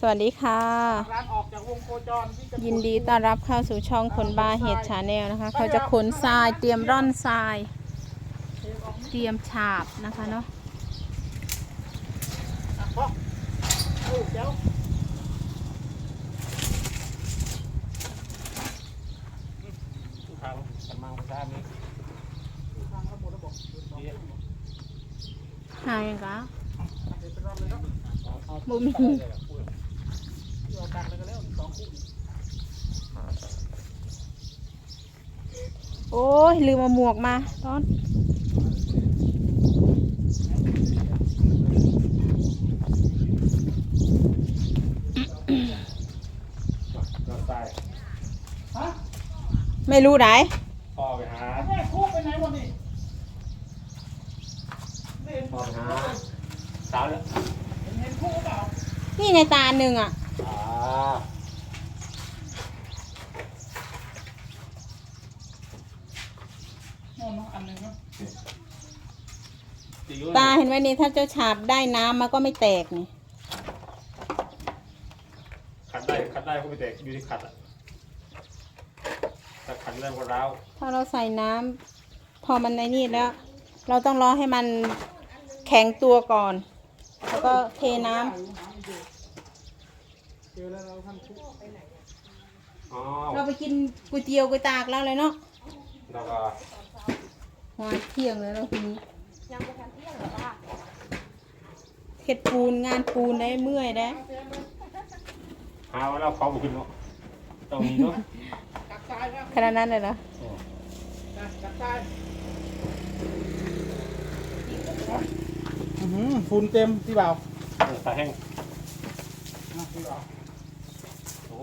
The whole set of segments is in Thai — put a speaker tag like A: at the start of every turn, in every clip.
A: สวัสดีค่ะ
B: ร้านออกจากวงโคจรที่จะ
A: ยินดีต้อนรับเข้าสู่ช่องคนบาเห็ดชาแนลนะคะ เขาจะขนทรายเตรียมร่อนทราย เตรียมฉาบนะคะเนาะ
B: อะพ่อเออเจ้าทางกันมังไปด้านนี้ทางระบบระบบเดี๋ยว
A: หายังกะ
B: ไปรอบเลยเนาะ
A: บุมี
B: เอาตังเลยก็แล้วสองคู่
A: โอ้ยลืมเอาหมวกมาตอน
C: รถไฟ
B: ฮะ
A: ไม่รู้ไหน
C: พ่อไปหา
B: แม่คู่ไปไหนวันนี้ไม่เห็น
C: พ่อไปหาสาวเนี่ย
B: เห็นเห็นคู่เปล่า
A: นี่ในตาหนึ่งอะ
C: อ่า
B: โน่นเนาะอันหนึ่งเนาะ
C: ตีอยู่
A: ตาเห็นไหมนี่ถ้าเจ้าฉาบได้น้ำมันก็ไม่แตกนี่
C: ขัดได้ขัดได้ก็ไม่แตกอยู่ที่ขัดอะแต่ขัดได้ก็ร้าว
A: ถ้าเราใส่น้ำพอมันในนี่แล้ว เราต้องรอให้มันแข็งตัวก่อน แล้วก็เทน้ำ
B: เจอแล้วเราทำคู่
C: อ๋อ
A: เราไปกินก๋วยเตี๋ยวก๋วยตากแล้วเลยเนาะ
C: แล้วก็
A: วานเที่ยงแล้วเราทีนี้ เข็ดปูนงานปูนได้เมื่อยได้
C: หาว่าเราเขาบุกขึ้นเนาะต้องมีเนาะ
B: กักตายครับ
A: ขนาดนั้นเลยเหรอ
B: กักตายอือหือฝุ่นเต็มพี่บ่าว
C: เออสายแห้ง
B: อะพี่บ่าว
C: โอ้โห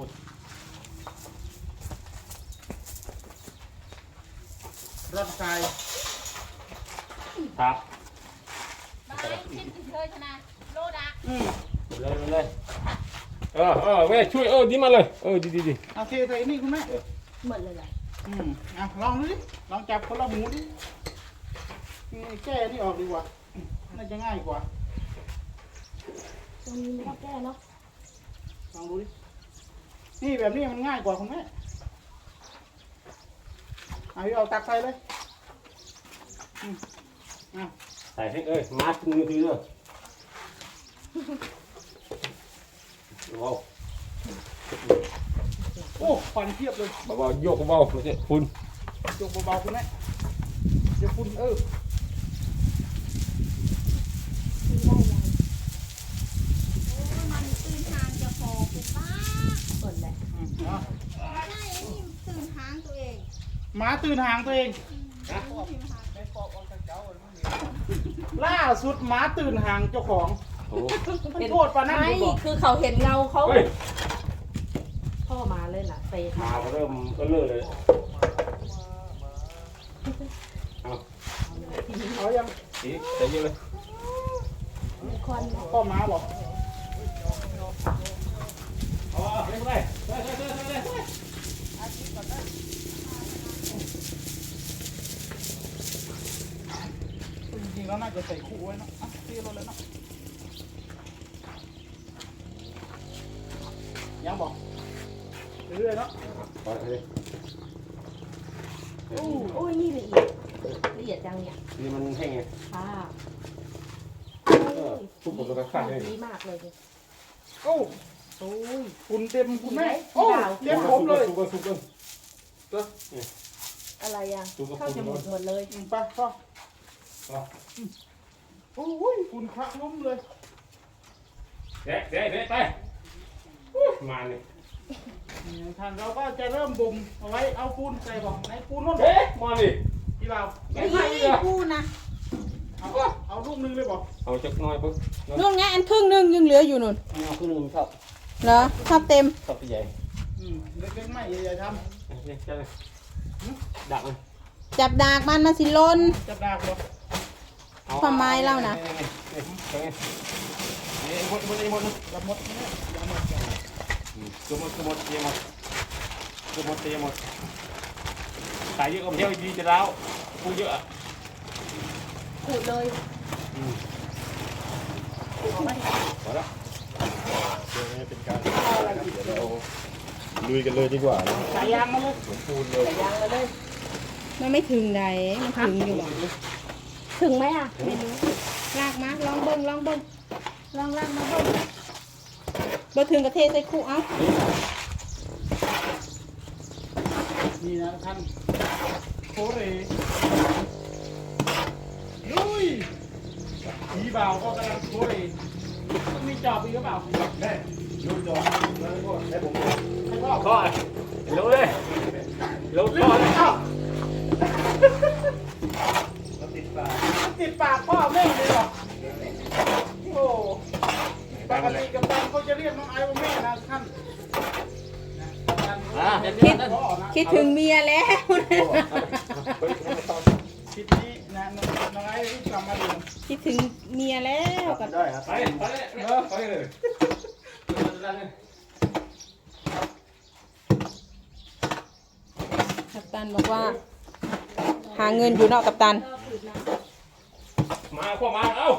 B: รถไฟ
C: ครับ
B: อืม
C: เลยเลยเลยเออเออเว้ยช่วยเออดีมาเลยเออดีดีดี
B: เอาเทใส่นี่คุณแม่
A: หมดเลยเหรอ
B: อืมอะลองดูดิลองจับคนละหมูดินี่แก้นี่ออกดีกว่าน่าจะง่ายกว่า
A: ตรงนี้ไม่ต้องแก้เนาะ
B: ลองดูดินี่แบบนี้มันง่ายกว่าคุณแม่เอาพี่เอาตักใส่เลยอืม อะ
C: สายแห้งเอ้ยมาถึงมือถือเลยโอ้
B: โอ้ควันเทียบเลย
C: เบาๆโยกเบาๆไม่ใช่คุณ
B: ยกเบาๆคุณแม่เดี๋ยวคุณเออ
D: มันตื่นทางจะพอเป็นบ้า
A: หมดแหละ
B: อืมเอา
D: ใช่นี่ตื่นทางตัวเอง
B: หมาตื่นหางตัวเอง ล่าสุดหมาตื่นหางเจ้าของ
C: โอ้
B: มันโทษปานั่น
A: ไม่
B: ดีกว่า
A: คือเขาเห็นเงาเขา
C: เฮ้ย
A: พ่อมาเลยน่ะเตะ
C: มาก็เริ่มก็เลิกเลยเอา
B: เอายัง
C: สีใจเย็นเลย
B: พ่อหมาบอก
C: เอาเอาเร่งไปไปไปไปไปไป
B: จริ งๆแล้วน่าจะใส่คู่ไว้เนอะอะที่รถเลยเนาะยังบอกเรื่อยๆเนาะ
C: ไปเลย
A: อู้อุ้ยนี่ละเอียดละเอียดจังเนี่ย
C: นี่มันแห้งไง
A: ค่ะ
C: เออทุบหมดแล้วก็ขาดเลย
A: ดีมากเลย
B: โอ้
A: โอ้ย
B: คุณเต็มคุณแม่
A: ไหน
B: โอ้
A: เปล่า
B: เต็มผมเลย
C: สุกกันสุกกัน
A: อะไรอะ
C: สุกกัน
A: เข้าจมูกหมดเลย
B: อืมไปพ่อ โอ้ยคุณคละล้มเลย
C: เด็กเด็กเด็กไปอู้มาเนี่ย
B: นี่ท่านเราก็จะเริ่มบ่มเอาไว้เอาปูนใส่บอกในปูนนู่น
C: เด็กมาดิ
B: พี่บ่าว
A: ไอ้ยี่พูดนะ
B: เอาเอาลูกนึงเลยบอก
C: เอาจักหน่อยปุ๊บ
A: นู่นไงอันครึ่งหนึงยังเหลืออยู่นู่น
C: เอาขึ้นหนึ่งชอบ
A: เหรอชอบเต็ม
C: ชอบที่ใหญ่
B: อืมเล็กๆไม่ใหญ่ๆท
C: เนี่ยจะเลยดักมัน
A: จับดากมันมาสิลนำ
B: จับดากบอก
A: ความหมายเล่านะ
C: นี่หมดหมดหมดนะ
B: จับหมดนี่จับหมดจับหมด
C: ตัวหมดตัวหมดเยี่ยมหมดตัวหมดเยี่ยมหมดขายเยอะก็เที่ยวดีจะแล้วกูเยอะ
A: ขูดเลย
C: อืม
B: เอาไหม
C: พอแล้วเจอ
E: เป็นการเดี๋ยวเราลุยกันเลยดีกว่านะ
B: สายยางมาเลย
E: สมปูนเลย
B: สายยางมาเลย
A: มันไม่ถึงไหนมันถึงอยู่บ่
D: ถึงไหมอะ
A: ไม่รู้ลากมาลองเบิ้งลองเบิ้งลองลากมาเบิ้งบ่ถึงกระเทศใส่คู่เอ้า
B: นี่นะท่านโคเรลุยผีบ่าวก็กำลังโคเรมันมีจอบอีกหรือเปล่า
E: แม่ยูจอดแล้วก็ให้ผม
B: ให้พ่อ
C: ข้อเร็วเลยเร็วข้อเลย
B: อ้าว
E: แล้ว ติดปาก
B: มันติดปากพ่อแม่เลยเหรอโอ้ปกติกัปตันเขาจะเรียกน้องไอ้ว่าแม่นะท่านนะกัปตัน
C: อะ
B: เรี
C: เดี๋
B: ย
C: ยว
B: กพ่อนะ
A: คิดถึงเมียแล้ว
B: คลิปนี้นะน้องน้องไอ้รีบกลับมาดู
A: คิดถึงเมียแล้วกับ
E: ได้ครับ
C: ไปไปเลยไปเลย
A: กัปตันบอกว่า หาเงินอยู่นอกกัปตัน
C: มาข้อมาเอ้า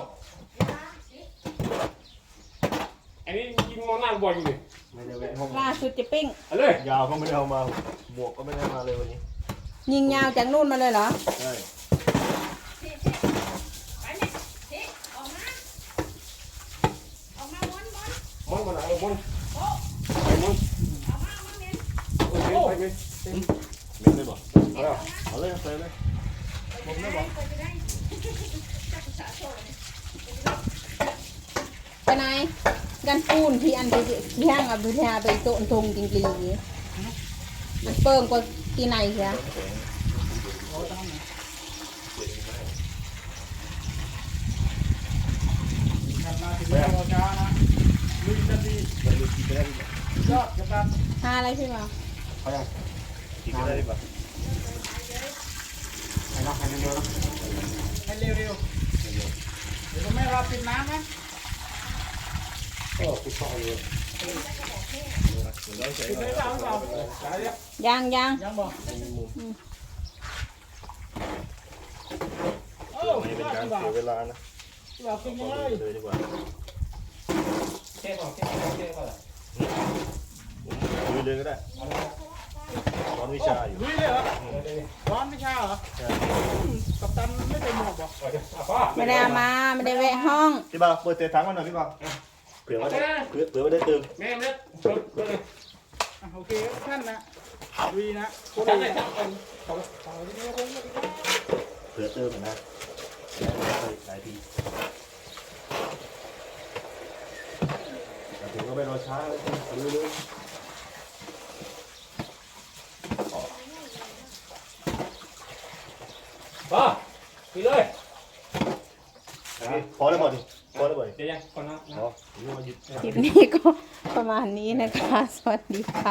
C: อันนี้กินมอนาบ่อยอยู่นี่
E: ไม่ได้แวะห้อง
A: ล่าสุดจะปิ้ง
C: เอาเลย
E: ยาวก็ไม่ได้เอามาหมวกก็ไม่ได้มาเลยวันนี้
A: ยิงยาวจากนู่นมาเลยเหรอ
E: ใช่
D: ไปเนี่ยเฮ้ออกมาออกมาม้วนม้วน
C: มันมันเอามันไปมัน
D: ออกมาออกมาเมียน
C: ไปไป
E: เม็ดเลยบอกเอาเลยเอาเลย เลย
D: ไปจะได้ไปจะได้จักรสาโซ่เนี่ย
A: ไปไหนกันปูนที่อันที่ที่ห้างอับดุลยาไปโตนทงจริงๆนี้มันเปิ่งกว่าที่ไหนเสีย
B: กลับมาถึงแล้วช้านะลุยกันดี
E: ไปลุยกินไปได้ดีกว่าย
B: อดกัปตัน
A: หาอะไรพี่บ่าว
E: เขายังกินไปได้ดีกว่า
C: ไปนะไปเร็ว
B: ให้เร็วๆเดี๋ยวแม่เราปิดน้ำนะ
E: ก็คุกเข้าเลย
B: ปิดเลยเปล่าเปล่าสายเรียบ
A: ยางยาง
B: ยังบอกโอ้
E: ไม่
B: ย
E: เป็น
B: อด
E: การ
B: ที่บ่าว
E: เสียเวลานะ
B: ที่บ่าวกินยังไง
E: เลยดีกว่า
C: ๆเท่ก่อนเท่ก่อนเท่ก่อน
E: ลุยเลยก็ได้ร้ อนวิชาอยู่
B: ลุยเลยเหรอร้อนไม่ใช่เหรอ
E: ใช่
B: กัปตันไม่เป็นหมวกบอก
C: พ่อ
A: ไม่ได้เอามาไม่ได้แวะห้อง
E: พี่บ่าวเปิดเตะถังมาหน่อยพี่บ่าวเผื่อว่าได้เผื่อเผื่อว่าได้เติม
C: แม่แม่เปิดเปิดเลย
B: อะโอเคครับท่านนะลุยนะโคต
C: จั
B: ร
C: บเล
B: เลยย
C: จับเลย
E: เผื่อเติมนะหลายทีแต่ถึงก็ไม่รอช้าเลยลุยเลย
C: พ่อ ไปเลย
E: พอแล้วบ่ดิพอแล้วบ่ดิ
C: เดี๋ยวยังก่อนนะ
E: พอนี่มาหยุด
A: คลิปนี้ก็ประมาณนี้นะคะ สวัสดีค่ะ